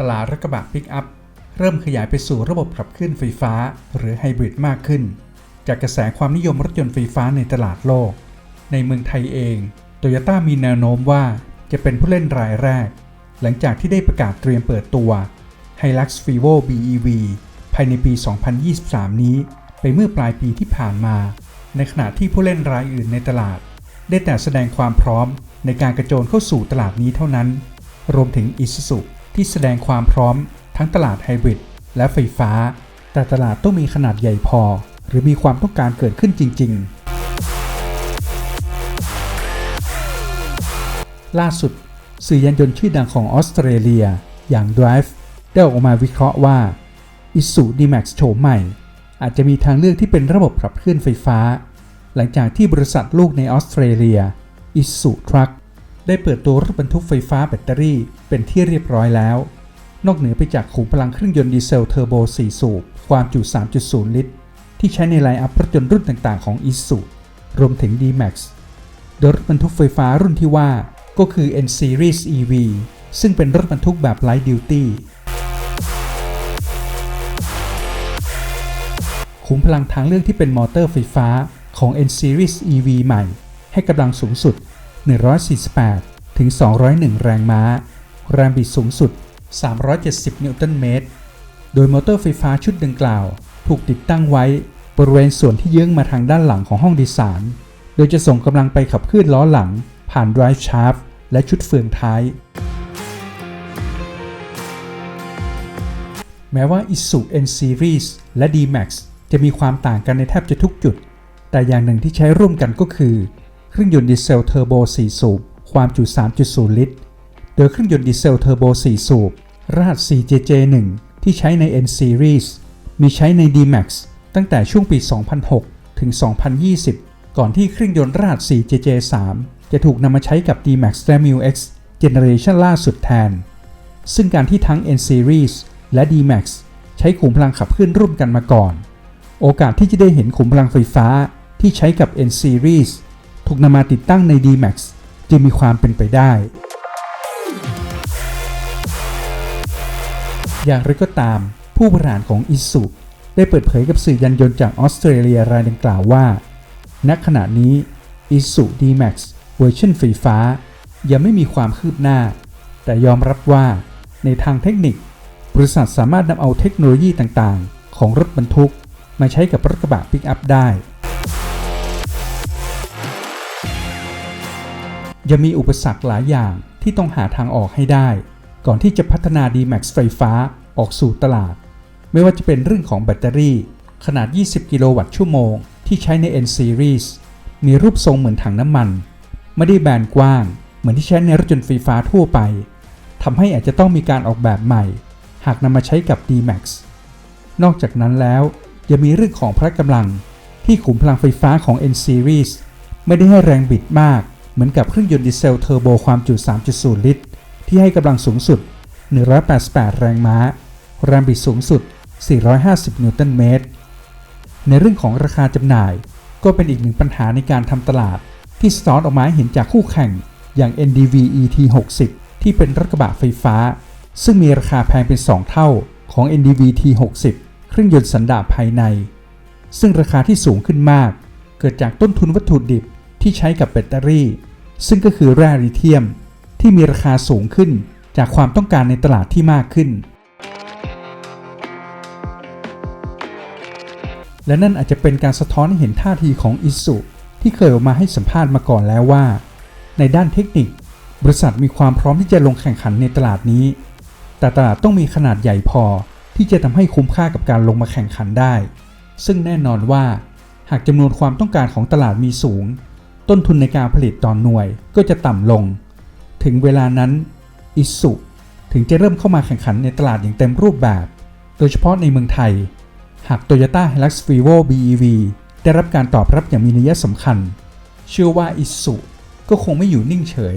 ตลาดรถกระบะปิกอัพเริ่มขยายไปสู่ระบบขับเคลื่อนไฟฟ้า หรือไฮบริดมากขึ้น จากกระแสความนิยมรถยนต์ไฟฟ้าในตลาดโลก ในเมืองไทยเองโตโยต้ามีแนวโน้มว่าจะเป็นผู้เล่นรายแรก หลังจากที่ได้ประกาศเตรียมเปิดตัว Hilux Vivo BEV ภายในปี 2023 นี้ ไปเมื่อปลายปีที่ผ่านมา ในขณะที่ผู้เล่นรายอื่นในตลาด ได้แต่แสดงความพร้อมในการกระโจนเข้าสู่ตลาดนี้เท่านั้น รวมถึง Isuzu ที่แสดงความพร้อมทั้งตลาดไฮบริดและไฟฟ้า แต่ตลาดต้องมีขนาดใหญ่พอ หรือมีความต้องการเกิดขึ้นจริง ๆ ล่าสุด สื่อยานยนต์ชื่อดังของออสเตรเลีย อย่าง Drive ได้ออกมาวิเคราะห์ว่า Isuzu D-Max โฉมใหม่ อาจจะมีทางเลือกที่เป็นระบบขับเคลื่อนไฟฟ้า หลังจากที่บริษัทลูกในออสเตรเลีย Isuzu Truck ได้เปิดตัวรถบรรทุกไฟฟ้าแบตเตอรี่เป็นที่เรียบร้อยแล้ว นอกเหนือไปจากขุมพลังเครื่องยนต์ดีเซลเทอร์โบ 4 สูบ ความจุ 3.0 ลิตร ที่ใช้ในไลน์อัพรถยนต์รุ่นต่างๆ ของ Isuzu รวมถึง D-Max โดยรถบรรทุกไฟฟ้ารุ่นที่ว่าก็คือ N Series EV ซึ่งเป็นรถบรรทุกแบบ Light Duty ขุมพลังทางเลือกที่เป็นมอเตอร์ไฟฟ้าของ N Series EV ใหม่ ให้กำลังสูงสุด 148 ถึง 201 แรงม้า แรงบิดสูงสุด 370 นิวตันเมตร โดยมอเตอร์ไฟฟ้าชุดดังกล่าว ถูกติดตั้งไว้บริเวณส่วนที่เยื้องมาทางด้านหลังของห้องดยสาร โดยจะส่งกำลังไปขับเคลื่อนล้อหลัง ผ่าน drive shaft และชุดเฟืองท้าย แม้ว่า Isuzu N Series และ D-Max จะมีความต่างกันในแทบจะทุกจุด แต่อย่างหนึ่งที่ใช้ร่วมกันก็คือ เครื่องยนต์ดีเซลเทอร์โบ 4 สูบ ความจุ 3.0 ลิตร โดยเครื่องยนต์ดีเซลเทอร์โบ 4 สูบ รหัส 4JJ1 ที่ใช้ใน N Series มีใช้ใน D-Max ตั้งแต่ช่วงปี 2006 ถึง 2020 ก่อนที่เครื่องยนต์รหัส 4JJ3 จะถูกนำมาใช้กับ D-Max และ MU-X เจเนอเรชันล่าสุดแทน ซึ่งการที่ทั้ง N Series และ D-Max ใช้ขุมพลังขับเคลื่อนร่วมกันมาก่อน โอกาสที่จะได้เห็นขุมพลังไฟฟ้าที่ใช้กับ N Series ถูกนำมาติดตั้งใน D-Max จึงมีความเป็นไปได้ อย่างไรก็ตาม ผู้บริหารของ Isuzu ได้เปิดเผยกับสื่อยานยนต์จากออสเตรเลียรายดังกล่าวว่า ณ ขณะนี้ Isuzu D-Max เวอร์ชันไฟฟ้า ยังไม่มีความคืบหน้า แต่ยอมรับว่า ในทางเทคนิค บริษัทสามารถนำเอาเทคโนโลยีต่างๆ ของรถบรรทุก มาใช้กับรถกระบะปิกอัพได้ ยังมีอุปสรรคหลายอย่างที่ต้องหาทางออกให้ได้ ก่อนที่จะพัฒนา D-Max ไฟฟ้าออกสู่ตลาด ไม่ว่าจะเป็นเรื่องของแบตเตอรี่ ขนาด 20 กิโลวัตต์ชั่วโมง ที่ใช้ใน N Series มีรูปทรงเหมือนถังน้ำมัน ไม่ได้แบนกว้าง เหมือนที่ใช้ในรถยนต์ไฟฟ้าทั่วไปทำให้อาจจะต้องมีการออกแบบใหม่ หากนำมาใช้กับ D-Max นอกจากนั้นแล้วยังมีเรื่องของพละกำลังที่ขุมพลังไฟฟ้าของ N Series ไม่ได้ให้แรงบิดมาก มือนกับเครื่องยนต์ดีเซลเทอร์โบความจุ 3.0 ลิตร ที่ให้กำลังสูงสุด 188 แรงม้า แรงบิดสูงสุด 450 นิวตันเมตร ในเรื่องของราคาจำหน่าย ก็เป็นอีกหนึ่งปัญหาในการทำตลาด ที่สะท้อนออกมาเห็นจากคู่แข่งอย่าง NDV ET60 ที่เป็นรถกระบะไฟฟ้า ซึ่งมีราคาแพงเป็น 2 เท่าของ NDV T60 เครื่องยนต์สันดาปภายใน ซึ่งราคาที่สูงขึ้นมาก เกิดจากต้นทุนวัตถุดิบที่ใช้กับแบตเตอรี่ ซึ่งก็คือแร่ลิเธียมที่มีราคาสูงขึ้นจากความต้องการในตลาดที่มากขึ้น และนั่นอาจจะเป็นการสะท้อนให้เห็นท่าทีของอิสุที่เคยออกมาให้สัมภาษณ์มาก่อนแล้วว่า ในด้านเทคนิค บริษัทมีความพร้อมที่จะลงแข่งขันในตลาดนี้ แต่ตลาดต้องมีขนาดใหญ่พอที่จะทำให้คุ้มค่ากับการลงมาแข่งขันได้ ซึ่งแน่นอนว่า หากจำนวนความต้องการของตลาดมีสูง ต้นทุนในการผลิตต่อนหน่วยก็จะต่ำลง ถึงเวลานั้นอิสุถึงจะเริ่มเข้ามาแข่งขันในตลาดอย่างเต็มรูปแบบ โดยเฉพาะในเมืองไทย หาก Toyota Hilux Vivo BEV ได้รับการตอบรับอย่างมีนัยสำคัญ เชื่อว่าอิสุก็คงไม่อยู่นิ่งเฉย